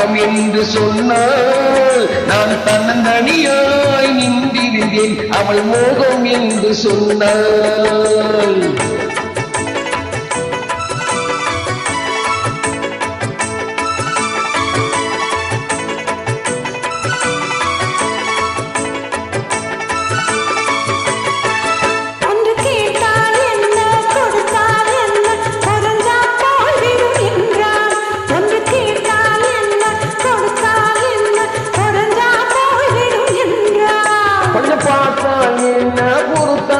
அவள் என்று சொன்னால் நான் தன்னந்தனியாய் நின்றிருந்தேன் அவள் மோகம் என்று சொன்னாள். علينا غربة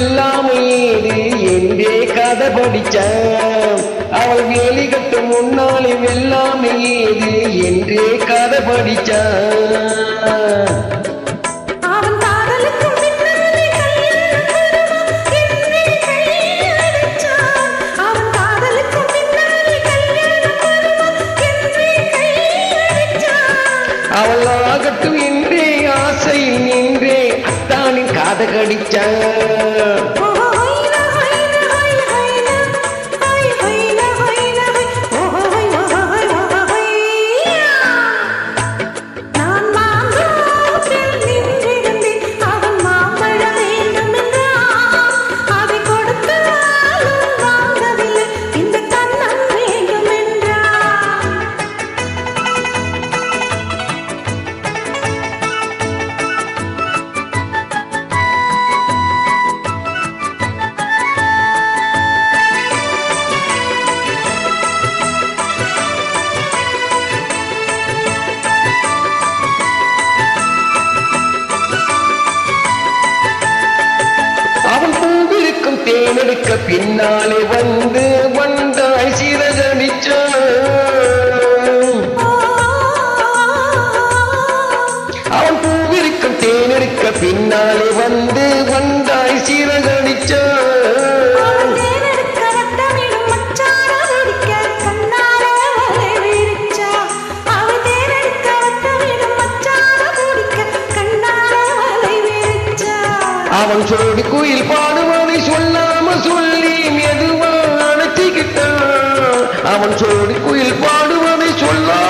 வெல்லாமை ஏது என்றே கதை படிச்சான் அவள் வேலி கட்டு முன்னாலே வெல்லாமை ஏது என்றே கதை படிச்சான் அவள் ஆகட்டும் என்றே அத்தானின் காத கடிச்சான் பின்னாலே வந்து வந்தாய் சிறகடிச்சான் அவன் பூவிருக்கும் தேனிருக்க பின்னாலே வந்து வந்தாய் சிறகடிச்சான் அவன் தேனெடுக்க வட்டமிடும் பாடுவதை சொல்லாம சொல்ல அவன் சோடி குயில் பாடுவதை சொல்லாம